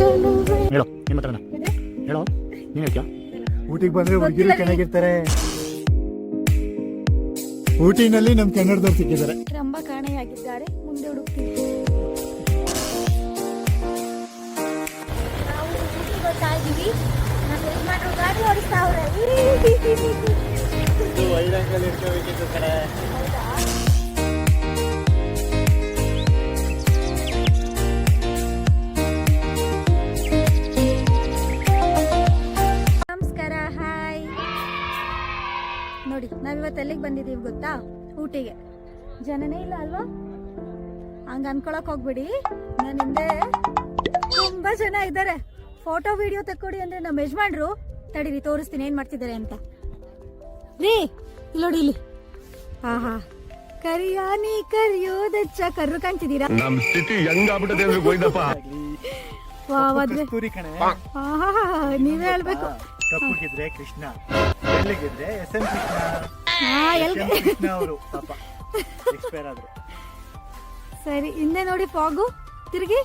ಹೇಳೋ ನಿಮ್ಮ ಹತ್ರನ ಹೇಳೋ. ನೀನು ಹೇಳ್ತೀಯ? ಊಟಿಗೆ ಬಂದ್ರೆ ಹುಡುಗಿರು ಚೆನ್ನಾಗಿರ್ತಾರೆ. ಊಟಿನಲ್ಲಿ ನಮ್ ಕನ್ನಡದವ್ರು ಸಿಕ್ಕಿದ್ದಾರೆ. ರಂಭ ಕಾಣೆಯಾಗಿದ್ದಾರೆ ಮುಂದೆ ಹುಡುಕ್ತೀವಿ ನಾವು ಊಟಿಗೆ ಬರ್ತಾ ಇದ್ದೀವಿ. ನಮ್ಮ ಯಜಮಾನ್ರು ಗಾಡಿ ಓಡಿಸ್ತಾವ್ರೆ ಹೌದಾ ನಾವಿವತ್ತು ಎಲ್ಲಿಗೆ ಬಂದಿದ್ದೀವಿ ಗೊತ್ತಾ? ಊಟಿಗೆ. ಜನನೇ ಇಲ್ಲ ಅಲ್ವಾ? ಹಂಗ ಅನ್ಕೊಳಕ್ ಹೋಗ್ಬಿಡಿ. ನನ್ನ ಹಿಂದೆ ತುಂಬಾ ಜನ ಇದ್ದಾರೆ. ಫೋಟೋ ವಿಡಿಯೋ ತಕ್ಕೊಡಿ ಅಂದ್ರೆ ನಮ್ಮ ಯಜಮಾನ್ರು ತಡೀರಿ ತೋರಿಸ್ತೀನಿ ಏನ್ ಮಾಡ್ತಿದ್ದಾರೆ ಅಂತ. ರೀ ಇಲ್ಲಿ ನೋಡಿ ಇಲ್ಲಿ. ಹಾ ಹಾ ಕರಿಯಾನಿ ಕರಿಯೋದಚ್ಚ ಕರ್ರು ಕಾಣ್ತಿದ್ದೀರಾ? ನಮ್ ಸ್ಥಿತಿ ಹೆಂಗಾಗ್ಬಿಟ್ಟದೆ ಅಂದ್ರೆ ಗೋಯ್ದಪ್ಪ ವಾ ಮದ್ವೆ ಆಹಾ, ನೀವೇ ಹೇಳ್ಬೇಕು. ಕಪ್ಪುಗಿದ್ರೆ ಕೃಷ್ಣ. ಬೆಳ್ಳಗಿದ್ರೆ ಎಸ್ ಎಂ ಕೃಷ್ಣ ಹಾ ಎಲ್ ಎಸ್ ಅವರು ಪಾಪ. ಎಕ್ಸ್ಪೈರ್ ಆದ್ರು. ಸರಿ ಹಿಂದೆ ನೋಡಿ ಫಾಗು. ತಿರುಗಿ.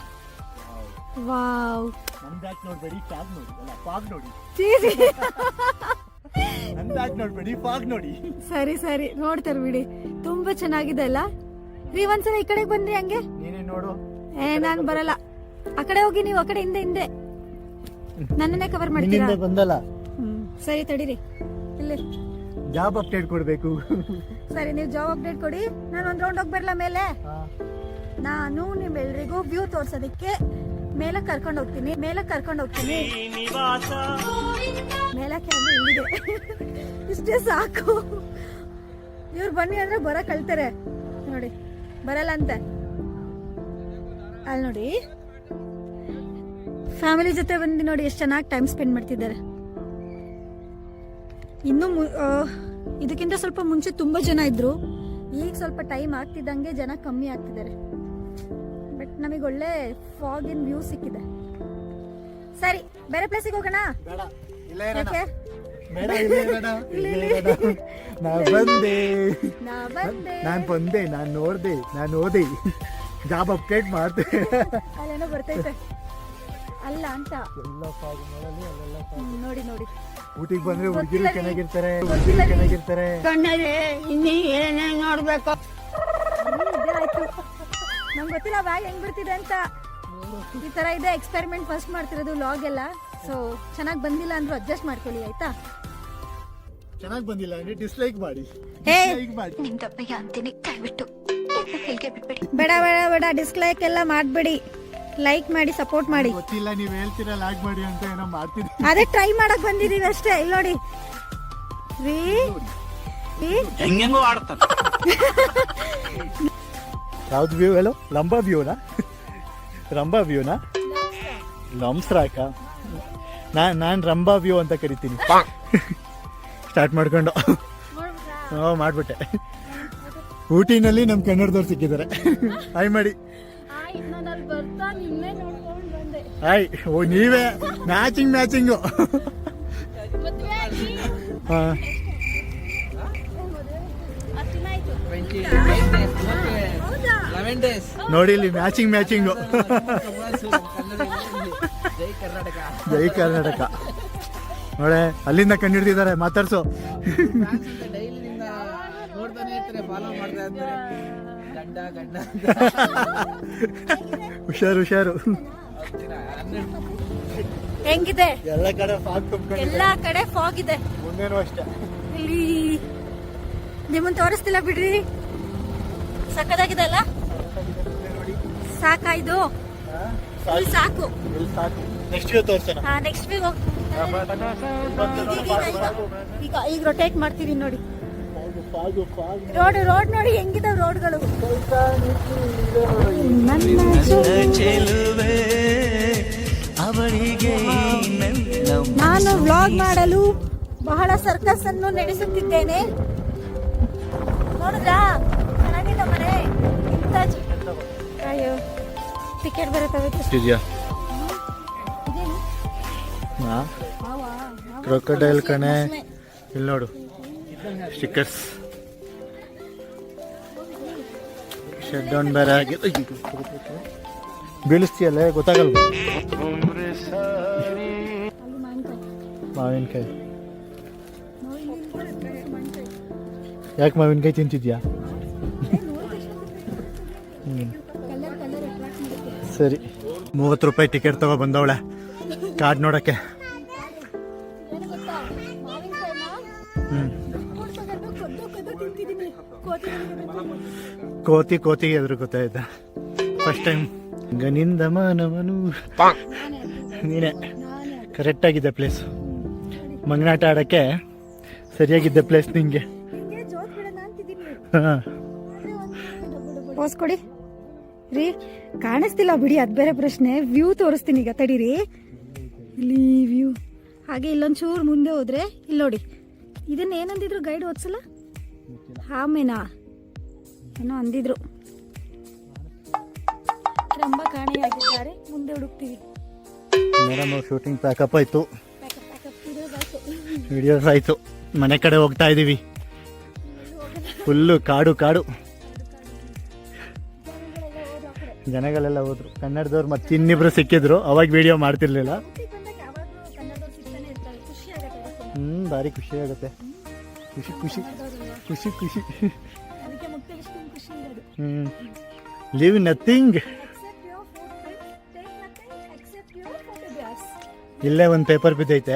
ವಾವ್. ನಮ್ದಾಕ್ ನೋಡ್ಬೇಡಿ ಫಾಗ್ ನೋಡಿ. ಅಲ್ಲ ಫಾಗ್ ನೋಡಿ. ಚೀಸಿ ನಮ್ದಾಕ್ ನೋಡ್ಬೇಡಿ ಫಾಗ್ ನೋಡಿ. ಸರಿ ಸರಿ. ನೋಡ್ತಾರೆ ಬಿಡಿ. ತುಂಬಾ ಚೆನ್ನಾಗಿದೆ ಅಲ್ಲ? ನೀವ್ ಒಂದ್ಸಲ ಈ ಕಡೆಗೆ ಬಂದ್ರಿ ಹಂಗೆ. ನೀನೇ ನೋಡು. ಏ ನಾನ್ ಬರಲ್ಲ. ಆ ಕಡೆ ಹೋಗಿ ನೀವು ಆ ಕಡೆ ಹಿಂದೆ ಹಿಂದೆ. ನನ್ನನ್ನೇ ಕವರ್ ಮಾಡ್ತೀರಾ? ಬಂದಲ್ಲ? ಸರಿ ತಡೀರಿ. ಇಲ್ಲಿ ಜಾಬ್ ಅಪ್ಡೇಟ್ ಕೊಡ್ಬೇಕು. ಸರಿ ನೀವು ಜಾಬ್ ಅಪ್ಡೇಟ್ ಕೊಡಿ. ನಾನು ಒಂದು ರೌಂಡ್ ಹೋಗಿ ಬರಲ್ಲ ಮೇಲೆ? ನಾನು ನಿಮ್ಮೆಲ್ರಿಗೂ ವ್ಯೂ ತೋರ್ಸೋದಕ್ಕೆ ಮೇಲೆ ಕರ್ಕೊಂಡು ಹೋಗ್ತೀನಿ. ಮೇಲೆ ಕರ್ಕೊಂಡು ಹೋಗ್ತೀನಿ. ಮೇಲಕ್ಕೆ ಅಂದ್ರೆ ಇಲ್ಲಿದೆ ಇಷ್ಟೇ ಸಾಕು. ಇವ್ರು ಬನ್ನಿ ಅಂದ್ರೆ ಬರ ಕಳ್ತಾರೆ ನೋಡಿ ಬರಲ್ಲ ಅಂತ. ಅಲ್ಲಿ ನೋಡಿ. ಫ್ಯಾಮಿಲಿ ಜೊತೆ ಬಂದು ನೋಡಿ ಎಷ್ಟು ಚೆನ್ನಾಗಿ ಟೈಮ್ ಸ್ಪೆಂಡ್ ಮಾಡ್ತಿದ್ದಾರೆ. ಇನ್ನು ಆ, ಇದಕ್ಕಿಂತ ಸ್ವಲ್ಪ ಮುಂಚೆ ತುಂಬಾ ಜನ ಇದ್ರು. ಈಗ ಸ್ವಲ್ಪ ಟೈಮ್ ಆಗ್ತಿದ್ದಂಗೆ ಜನ ಕಮ್ಮಿ ಆಗ್ತಿದ್ದಾರೆ. ಬಟ್ ನಮಗೆ ಒಳ್ಳೆ ಫಾಗಿನ್ ವ್ಯೂ ಸಿಕ್ಕಿದೆ. ಸರಿ ಬೇರೆ ಪ್ಲೇಸಿಗೆ ಹೋಗೋಣ. ಯಾಕೆ. ನಾ ಬಂದೆ. ನಾನ್ ಬಂದೆ. ನಾನ್ ನೋಡ್ದೆ ನಾನ್ ಓದೆ. ಜಾಬ್ ಅಪ್ಡೇಟ್ ಮಾಡ್ದೆ. ಅಲ್ಲೇನೋ ಬರ್ತೈತೆ ಅಲ್ಲ ಅಂತ. ಎಲ್ಲ ಫಾಗ್ ನೋಡಿ ನೋಡಿ. ಊಟಿಗೆ ಬಂದ್ರೆ ಹುಡುಗಿರು. ಚೆನ್ನಾಗಿರ್ತಾರೆ ಹುಡುಗಿರು. ಚೆನ್ನಾಗಿರ್ತಾರೆ. ಹ್ಮ್, ಇದೇ ಆಯ್ತು ನಂಗೆ ಗೊತ್ತಿಲ್ಲ ಬ್ಯಾಗ್ ಹೆಂಗ್ ಬಿಡ್ತಿದೆ ಅಂತ. ಈ ತರ ಇದೆ ಎಕ್ಸ್ಪೆರಿಮೆಂಟ್ ಫಸ್ಟ್ ಮಾಡ್ತಿರೋದು ಲಾಗ್ ಎಲ್ಲ. ಸೊ ಚೆನ್ನಾಗಿ ಬಂದಿಲ್ಲ ಅಂದ್ರು ಅಡ್ಜಸ್ಟ್ ಮಾಡ್ಕೊಳ್ಳಿ ಆಯ್ತಾ? ಚೆನ್ನಾಗಿ ಬಂದಿಲ್ಲ ಅಂದ್ರೆ ಡಿಸ್ಲೈಕ್ ಮಾಡಿ. ಹೇ! ಲೈಕ್ ಮಾಡಿ. ನಿಮ್ದಪ್ಪಯ್ಯ ಅಂತೀನಿ ದಯವಿಟ್ಟು. ಬಿಟ್ಬಿಡಿ. ಬೇಡ ಬೇಡ ಬೇಡ ಡಿಸ್ಲೈಕ್ ಎಲ್ಲ ಮಾಡಬೇಡಿ. ಲೈಕ್ ಮಾಡಿ ಸಪೋರ್ಟ್ ಮಾಡಿ. ಗೊತ್ತಿಲ್ಲ ನೀವ್ ಹೇಳ್ತೀರಾ ಲೈಕ್ ಮಾಡಿ ಅಂತ ಏನೋ ಮಾಡ್ತೀನಿ ಅದೇ ಟ್ರೈ ಮಾಡಕ್ ಬಂದಿದೀವಿ ಅಷ್ಟೇ. ಇಲ್ಲಿ ನೋಡಿ. ರೀ ಹೆಂಗೆಂಗೋ ಆಡ್ತಾರೆ. ಯಾವ್ದು ವ್ಯೂ ಹೇಳು? ಲಂಬಾ ವ್ಯೂನಾ ರಂಬಾ ವ್ಯೂನಾ ಲಂಸ್ರಾಕ? ನಾ ನಾನು ರಂಬಾ ವ್ಯೂ ಅಂತ ಕರಿತೀನಿ. ಸ್ಟಾರ್ಟ್ ಮಾಡ್ಕೊಂಡು. ಹ್ಞೂ ಮಾಡಿಬಿಟ್ಟೆ. ಊಟಿನಲ್ಲಿ ನಮ್ಮ ಕನ್ನಡದವ್ರು ಸಿಕ್ಕಿದ್ದಾರೆ. ಹಾಯ್ ಮಾಡಿ ಹಾಯ್ ಓ ನೀವೇ ಮ್ಯಾಚಿಂಗ್ ಮ್ಯಾಚಿಂಗು ಹಾ. ನೋಡಿ ಇಲ್ಲಿ ಮ್ಯಾಚಿಂಗ್ ಮ್ಯಾಚಿಂಗು ಜೈ ಕರ್ನಾಟಕ. ನೋಡೆ ಅಲ್ಲಿಂದ ಕಂಡಿಡ್ದಿದ್ದಾರೆ ಮಾತಾಡ್ಸು. ಗಂಡ ಗಂಡ ಹುಷಾರು ಹುಷಾರು ಹೆಂಗಿದೆ ಎಲ್ಲ ಕಡೆ ಫಾಗ್ ಎಲ್ಲಾ ಕಡೆ ಫಾಗ್ ಇದೆ ಮುಂದೇನು ಅಷ್ಟೇ ಇಲ್ಲಿ ನಿಮ್ಮನ್ ತೋರಿಸ್ತಿಲ್ಲ ಬಿಡ್ರಿ ಸಕ್ಕದಾಗಿದೆ ಅಲ್ಲ ಸಾಕಾಯ್ದು ಇದು ಸಾಕು ಇಲ್ಲಿ ಸಾಕು ನೆಕ್ಸ್ಟ್ ವ್ಯೂ ತೋರ್ಸೋಣ ಹಾ ನೆಕ್ಸ್ಟ್ ವೀಕ್ ಹೋಗ್ತೀನಿ ಈಗ ಈಗ ರೊಟೇಟ್ ಮಾಡ್ತೀವಿ ನೋಡಿ ರೋಡ್ ರೋಡ್ ನೋಡಿ ಹೆಂಗಿದಾವ್ ರೋಡ್ಗಳು. ನನ್ನ ನಾನು ವ್ಲಾಗ್ ಮಾಡಲು ಬಹಳ ಸರ್ಕಸ್ ಅನ್ನು ನಡೆಸುತ್ತಿದ್ದೇನೆ. ನೋಡಿದ್ರಾ? ಚೆನ್ನಾಗಿದ್ದ ಮನೆ. ಇಂಥ ಅಯ್ಯೋ ಟಿಕೆಟ್ ಬರುತ್ತೆ ಇದೆಯಾ ಕ್ರೊಕೊಡೈಲ್ ಕಣೆ. ಇಲ್ಲಿ ನೋಡು. ಸ್ಟಿಕ್ಕರ್ಸ್ ಶೆಡ್ ಡೌನ್ ಬೇರೆ ಆಗಿದೆ ಬೀಳಿಸ್ತೀಯಲ್ಲ? ಗೊತ್ತಾಗಲ್ಲ ಮಾವಿನಕಾಯಿ ಯಾಕೆ ಮಾವಿನಕಾಯಿ ತಿಂತಿದ್ಯಾ? ಸರಿ. ಮೂವತ್ತು ರೂಪಾಯಿ ಟಿಕೆಟ್ ತಗೋ ಬಂದವಳೆ. ಕಾರ್ಡ್ ನೋಡೋಕ್ಕೆ. ಕೋತಿ ಕೋತಿ ಎದುರುಗುತ್ತಾ ಇದ್ದ. ಗೊತ್ತಾಯ್ತಾ ಫಸ್ಟ್ ಟೈಮ್ ಗನಿಂದ ಮಾನವನು. ನೀನೇ. ಕರೆಕ್ಟಾಗಿದೆ ಪ್ಲೇಸ್ ಮಂಗನಾಟ ಆಡೋಕ್ಕೆ ಸರಿಯಾಗಿದ್ದ ಪ್ಲೇಸ್ ನಿಂಗೆ. ಹಾಂ. ಪೋಸ್ ಕೊಡಿ. ರೀ ಕಾಣಿಸ್ತಿಲ್ಲ ಬಿಡಿ ಅದು ಬೇರೆ ಪ್ರಶ್ನೆ. ವ್ಯೂ ತೋರಿಸ್ತೀನಿ ಈಗ ತಡೀರಿ. ಇಲ್ಲಿ ವ್ಯೂ ಹಾಗೆ ಇಲ್ಲೊಂಚೂರು ಮುಂದೆ ಹೋದ್ರೆ ಇಲ್ಲಿ ನೋಡಿ ಇದನ್ನ ಏನಂದಿದ್ರು ಗೈಡ್ ಓದ್ಸಲ್ಲ? ಆಮೇನಾ ಏನೋ ಅಂದಿದ್ರು. ರಂಬ ಕಾಣೆಯಾಗಿದ್ದಾರೆ. ಮುಂದೆ ಹುಡುಕ್ತೀವಿ. ಮೇಡಮ್ ಶೂಟಿಂಗ್ ಪ್ಯಾಕಪ್ ಆಯಿತು. ವಿಡಿಯೋಸ್ ಆಯಿತು. ಮನೆ ಕಡೆ ಹೋಗ್ತಾ ಇದ್ದೀವಿ ಫುಲ್ಲು ಕಾಡು ಕಾಡು. ಜನಗಳೆಲ್ಲ ಹೋದ್ರು. ಕನ್ನಡದವ್ರು ಮತ್ತೆ ಇನ್ನಿಬ್ರು ಸಿಕ್ಕಿದ್ರು. ಅವಾಗ ವಿಡಿಯೋ ಮಾಡ್ತಿರ್ಲಿಲ್ಲ. ಹ್ಞೂ ಭಾರಿ ಖುಷಿ ಆಗುತ್ತೆ. ಖುಷಿ ಖುಷಿ. ಖುಷಿ ಖುಷಿ. Footprint, take nothing. ಇಲ್ಲೇ ಒಂದು ಪೇಪರ್ ಬಿದ್ದೈತೆ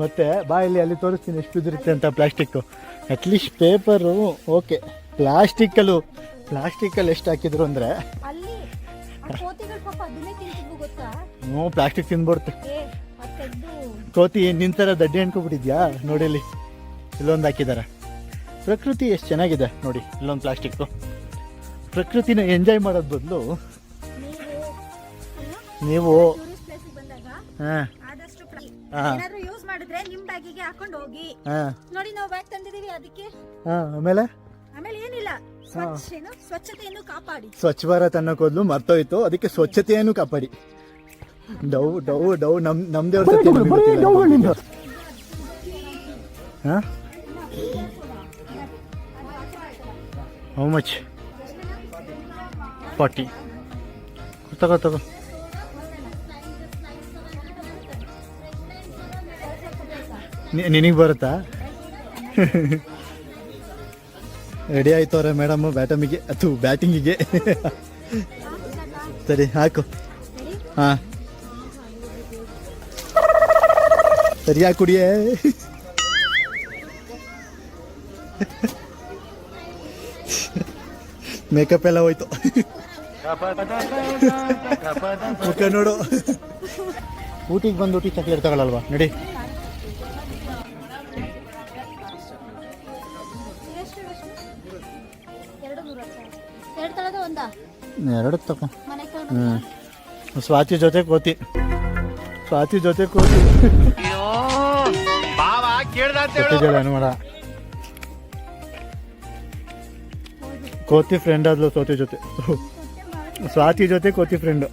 ಮತ್ತೆ ಬಾ ಇಲ್ಲಿ ಅಲ್ಲಿ ತೋರಿಸ್ತೀನಿ ಎಷ್ಟು ಬಿದ್ದಿರುತ್ತೆ ಅಂತ plastic at least paper okay ಪ್ಲಾಸ್ಟಿಕ್ಕಲ್ಲೂ ಪ್ಲಾಸ್ಟಿಕ್ಕಲ್ಲಿ ಎಷ್ಟು ಹಾಕಿದ್ರು ಅಂದರೆ ಹ್ಞೂ ಪ್ಲಾಸ್ಟಿಕ್ ತಿಂದ್ಬಿಡುತ್ತೆ ಕೋತಿ ನಿನ್ ಥರ ದಡ್ಡಿ ಅನ್ಕೊಬಿಟ್ಟಿದ್ಯಾ ನೋಡಿಲ್ಲಿ ಇಲ್ಲೊಂದು ಹಾಕಿದ್ದಾರೆ ಪ್ರಕೃತಿ ಎಷ್ಟು ಚೆನ್ನಾಗಿದೆ ನೋಡಿ ಇಲ್ಲೊಂದು ಪ್ಲಾಸ್ಟಿಕ್ಕು ಪ್ರಕೃತಿನ ಎಂಜಾಯ್ ಮಾಡೋದ್ ಬದಲು ನೀವು ಹಾಂ. ಆದಷ್ಟು ಹಾ. ಏನಾದ್ರೂ ಯೂಸ್ ಮಾಡಿದ್ರೆ ನಿಮ್ ಬ್ಯಾಗಿಗೆ ಹಾಕೊಂಡು ಹೋಗಿ. ಹಾಂ. ನೋಡಿ ನಾವು ಬ್ಯಾಗ್ ತಂದಿದೀವಿ ಅದಕ್ಕೆ. ಹಾಂ ಆಮೇಲೆ? ಆಮೇಲೆ ಏನಿಲ್ಲ. ಸ್ವಚ್ಛ ಏನು? ಸ್ವಚ್ಛತೆಯನ್ನು ಕಾಪಾಡಿ. ಸ್ವಚ್ಛ ಭಾರತ್ ಅನ್ನೋ ಕೂದಲು ಮರ್ತೋಯ್ತು. ಅದಕ್ಕೆ ಸ್ವಚ್ಛತೆಯನ್ನು ಕಾಪಾಡಿ. ಡೌ ಡೌ ಡೌ ನಮ್ ನಮ್ದೇ ಹಾಂ? ಹೌ ಮಚ್ ಫಾರ್ಟಿ ತಗೋ ತಗೋ. ನಿನಗೆ ಬರುತ್ತಾ? ರೆಡಿ ಆಯ್ತು ಆಯ್ತವ್ರೆ ಮೇಡಮ್ ಬ್ಯಾಟಮಿಗೆ ಅದು ಬ್ಯಾಟಿಂಗಿಗೆ ಸರಿ, ಹಾಕು. ಹಾಂ. ಸರಿಯಾಗಿ ಕುಡಿಯೇ. ಮೇಕಪ್ ಎಲ್ಲ ಹೋಯ್ತು ಮುಖ ನೋಡು ಊಟಿಗೆ ಬಂದು ಊಟಿ ಚಾಕ್ಲೇಟ್ ತಗೊಳ್ಳಲ್ವಾ ನಡಿ. ಎರಡು ತಗೋ. ಮನೆ ಹ್ಞೂ ಸ್ವಾತಿ ಜೊತೆ ಕೋತಿ. ಸ್ವಾತಿ ಜೊತೆ ಕೋತಿ. ಬಾವ ಕೇಳ್ದ ಅಂತ ಅನುಮಾನ ಕೋತಿ ಫ್ರೆಂಡ್ ಆದ್ಲು ಸೋತಿ ಜೊತೆ. ಸ್ವಾತಿ ಜೊತೆ ಕೋತಿ ಫ್ರೆಂಡ್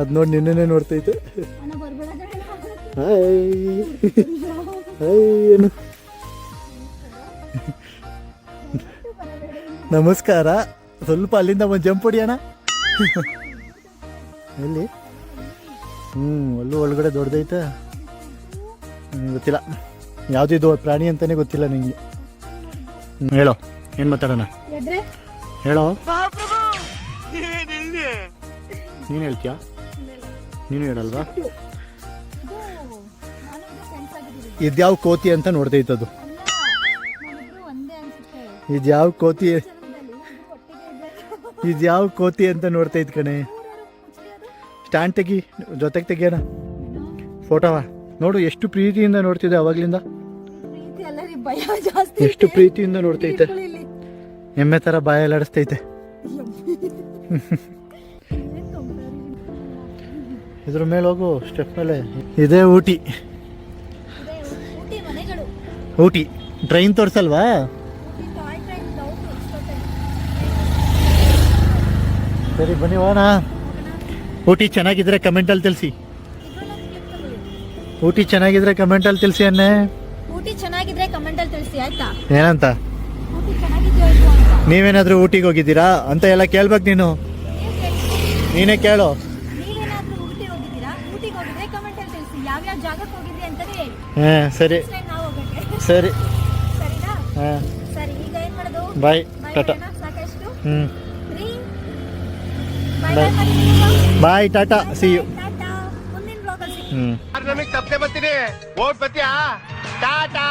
ಅದು ನೋಡಿ ನಿನ್ನೆ ನೋಡ್ತೈತೆ. ಏನು? ನಮಸ್ಕಾರ. ಸ್ವಲ್ಪ ಅಲ್ಲಿಂದ ಒಂದು ಜಂಪ್ ಹೊಡಿಯೋಣ? ಎಲ್ಲಿ? ಹ್ಞೂ ಅಲ್ಲೂ ಒಳಗಡೆ ದೊಡ್ಡದೈತೆ. ಗೊತ್ತಿಲ್ಲ. ಯಾವುದಿದು ಪ್ರಾಣಿ ಅಂತಾನೆ ಗೊತ್ತಿಲ್ಲ ನಿಮಗೆ ಹೇಳೋ, ಏನು ಮಾತಾಡೋಣ? ಎದ್ರೆ ಹೇಳೋ? ನೀನು ಹೇಳ್ತೀಯಾ? ನೀನು ಹೇಳಲ್ವಾ? ಇದ್ಯಾವ ಕೋತಿ ಅಂತ ನೋಡ್ತೈತದು ಇದ್ಯಾವ ಕೋತಿ? ಇದ್ಯಾವ ಕೋತಿ ಅಂತ ನೋಡ್ತೈತ್ ಕಣೆ. ಸ್ಟ್ಯಾಂಡ್ ತೆಗಿ ಜೊತೆಗೆ ತೆಗಿಯೋಣ. ಫೋಟೋವ? ನೋಡು ಎಷ್ಟು ಪ್ರೀತಿಯಿಂದ ನೋಡ್ತಿದ್ದೆ ಅವಾಗ್ಲಿಂದ. ಪ್ರೀತಿ ಅಲ್ಲ ರೀ ಭಯ ಜಾಸ್ತಿ ಎಷ್ಟು ಪ್ರೀತಿಯಿಂದ ನೋಡ್ತೈತೆ. ಎಮ್ಮೆ ಥರ ಬಾಯಲ್ಲಾಡಿಸ್ತೈತೆ? ಇದ್ರ ಮೇಲೆ ಹೋಗು ಸ್ಟೆಪ್ ಮೇಲೆ. ಇದೇ ಊಟಿ. ಊಟಿ. ಟ್ರೈನ್ ತೋರಿಸಲ್ವಾ? ಸರಿ ಬನ್ನಿ ಹೋಗೋಣ. ಊಟಿ ಚೆನ್ನಾಗಿದ್ರೆ ಕಮೆಂಟಲ್ಲಿ ತಿಳಿಸಿ. ಊಟಿ ಚೆನ್ನಾಗಿದ್ರೆ ಕಮೆಂಟಲ್ಲಿ ತಿಳಿಸಿ ಅನ್ನೇ ಊಟಿ ಚೆನ್ನಾಗಿದ್ರೆ ಕಮೆಂಟ್ ಅಲ್ಲಿ ತಿಳಿಸಿ ಆಯ್ತಾ? ಏನಂತ? ಊಟಿ ಚೆನ್ನಾಗಿದ್ಯೋ ನೀವೇನಾದ್ರೂ ಊಟಿಗೆ ಹೋಗಿದ್ದೀರಾ? ಅಂತ ಎಲ್ಲ ಕೇಳ್ಬೇಕು ನೀನು. ನೀನೇ ಕೇಳು. ನೀವೇನಾದ್ರೂ ಊಟಿ ಹೋಗಿದ್ದೀರಾ? ಊಟಿಗೆ ಹೋಗಿದ್ರೆ ಕಮೆಂಟ್ ಅಲ್ಲಿ ತಿಳಿಸಿ. ಯಾವ್ಯಾವ ಜಾಗಕ್ಕೆ ಹೋಗಿದ್ವಿ ಅಂತಾನೆ ಹೇಳಿ. ಹಾಂ ಸರಿ. ಸರಿ. ಸರಿನಾ? ಹಾಂ. ಬಾಯ್ ಟಾಟಾ ಹ್ಞೂ bye bye Tata see you ಟಾಟಾ ಮುಂದಿನ ತಪ್ಪೇ ಹ್ಞೂ ಬರ್ತೀನಿ? ಓಟ್ ಬತ್ತೀಯಾ ಟಾಟಾ